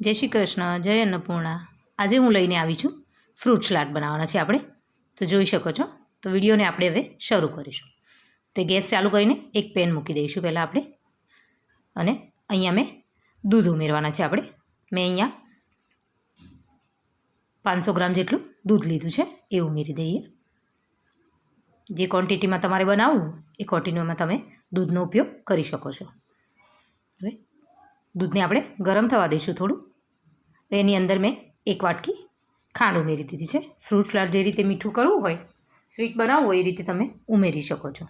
જય શ્રી કૃષ્ણ, જય અન્નપૂર્ણા. આજે હું લઈને આવી છું ફ્રૂટ સલાડ બનાવવાના છે આપણે. તો જોઈ શકો છો. તો વિડીયોને આપણે હવે શરૂ કરીશું. તો ગેસ ચાલુ કરીને એક પેન મૂકી દઈશું પહેલાં આપણે. અને અહીંયા મેં દૂધ ઉમેરવાના છે આપણે. મેં અહીંયા પાંચસો ગ્રામ જેટલું દૂધ લીધું છે, એ ઉમેરી દઈએ. જે ક્વોન્ટિટીમાં તમારે બનાવવું, એ ક્વોન્ટિટીમાં તમે દૂધનો ઉપયોગ કરી શકો છો. હવે દૂધને આપણે ગરમ થવા દઈશું થોડું. એની અંદર મેં એક વાટકી ખાંડ ઉમેરી દીધી છે. ફ્રૂટ સલાડ જે રીતે મીઠું કરવું હોય, સ્વીટ બનાવવું હોય એ રીતે તમે ઉમેરી શકો છો.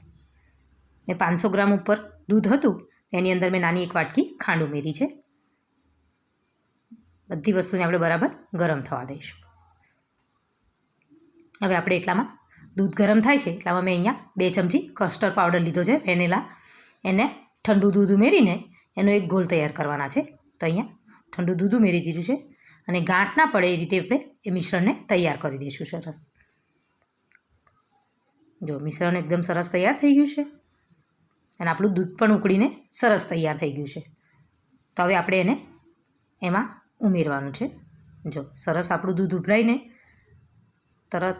મેં પાંચસો ગ્રામ ઉપર દૂધ હતું, એની અંદર મેં નાની એક વાટકી ખાંડ ઉમેરી છે. બધી વસ્તુને આપણે બરાબર ગરમ થવા દઈશું. હવે આપણે એટલામાં દૂધ ગરમ થાય છે, એટલામાં મેં અહીંયા બે ચમચી કસ્ટર્ડ પાવડર લીધો છે, વેનેલા. એને ઠંડુ દૂધ ઉમેરીને એનો એક ગોળ તૈયાર કરવાના છે. તો અહીંયા ઠંડુ દૂધ ઉમેરી દીધું છે અને ગાંઠ ના પડે એ રીતે આપણે એ મિશ્રણને તૈયાર કરી દઈશું સરસ. જો મિશ્રણ એકદમ સરસ તૈયાર થઈ ગયું છે અને આપણું દૂધ પણ ઉકળીને સરસ તૈયાર થઈ ગયું છે. તો હવે આપણે એને એમાં ઉમેરવાનું છે. જો સરસ આપણું દૂધ ઉભરાઈને તરત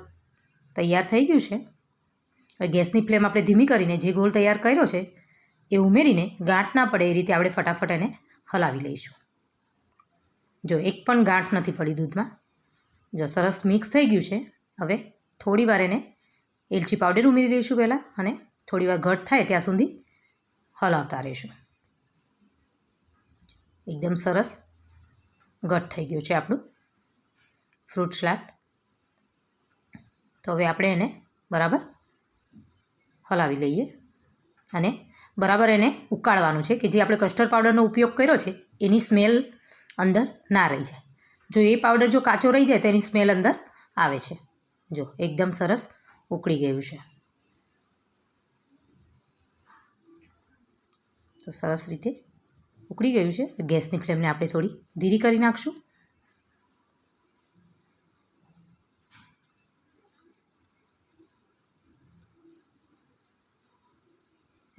તૈયાર થઈ ગયું છે. હવે ગેસની ફ્લેમ આપણે ધીમી કરીને જે ગોળ તૈયાર કર્યો છે એ ઉમેરીને ગાંઠ ના પડે એ રીતે આપણે ફટાફટ એને હલાવી લઈશું. જો એક પણ ગાંઠ નથી પડી દૂધમાં, જો સરસ મિક્સ થઈ ગયું છે, હવે થોડી વાર એને એલચી પાવડર ઉમેરી દઈશું પહેલાં અને થોડી વાર ઘટ થાય ત્યાં સુધી હલાવતા રહીશું. એકદમ સરસ ઘટ થઈ ગયું છે આપણું ફ્રૂટ સલાડ. તો હવે આપણે એને બરાબર હલાવી લઈએ. અને બરાબર એને ઉકાળવાનું છે કે જે આપણે કસ્ટર્ડ પાવડરનો ઉપયોગ કર્યો છે, એની સ્મેલ અંદર ના રહી જાય. જો એ પાવડર જો કાચો રહી જાય તો એની સ્મેલ અંદર આવે છે. જો એકદમ સરસ ઉકળી ગયું છે. તો સરસ રીતે ઉકળી ગયું છે. ગેસની ફ્લેમને આપણે થોડી ધીરી કરી નાખશું.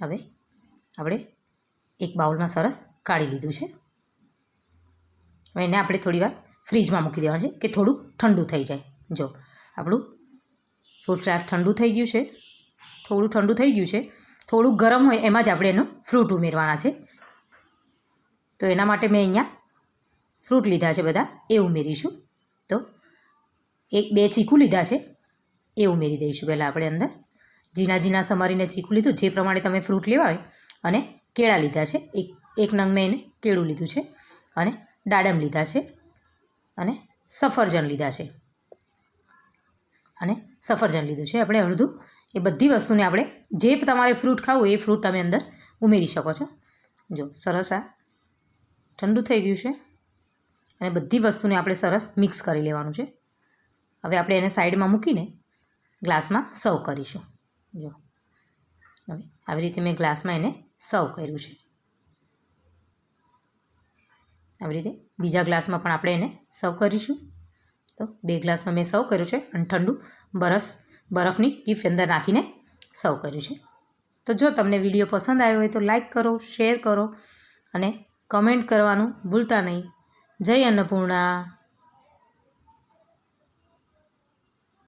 હવે આપણે એક બાઉલમાં સરસ કાઢી લીધું છે. હવે એને આપણે થોડી વાર ફ્રીજમાં મૂકી દેવાનું છે કે થોડું ઠંડુ થઈ જાય. જો, આપણું ફ્રૂટ ચાટ ઠંડુ થઈ ગયું છે, થોડું ઠંડુ થઈ ગયું છે, થોડું ગરમ હોય એમાં જ આપણે એનું ફ્રૂટ ઉમેરવાના છે. તો એના માટે મેં અહીંયા ફ્રૂટ લીધા છે બધા, એ ઉમેરીશું. તો એક બે ચીકુ લીધા છે, એ ઉમેરી દઈશું પહેલાં આપણે અંદર. ઝીણા ઝીણા સમારીને ચીકુ લીધું. જે પ્રમાણે તમે ફ્રૂટ લેવા હોય અને કેળા લીધા છે. એક એક નંગ મેં એને કેળું લીધું છે અને દાડમ લીધા છે અને સફરજન લીધા છે. અને સફરજન લીધું છે. આપણે અડધું એ બધી વસ્તુને આપણે જે તમારે ફ્રૂટ ખાવું એ ફ્રૂટ તમે અંદર ઉમેરી શકો છો. જો સરસ આ ઠંડુ થઈ ગયું છે અને બધી વસ્તુને આપણે સરસ મિક્સ કરી લેવાનું છે. હવે આપણે એને સાઈડમાં મૂકીને ગ્લાસમાં સર્વ કરીશું. જો. હવે આવી રીતે મેં ગ્લાસમાં એને સર્વ કર્યું છે. આવી રીતે બીજા ગ્લાસમાં પણ આપણે એને સર્વ કરીશું. તો બે ગ્લાસમાં મેં સર્વ કર્યું છે અને ઠંડુ બરસ, બરફની ગિફ્ટ અંદર નાખીને સર્વ કર્યું છે. તો જો તમને વીડિયો પસંદ આવ્યો હોય તો લાઇક કરો, શેર કરો અને કમેન્ટ કરવાનું ભૂલતા નહીં. જય અન્નપૂર્ણા.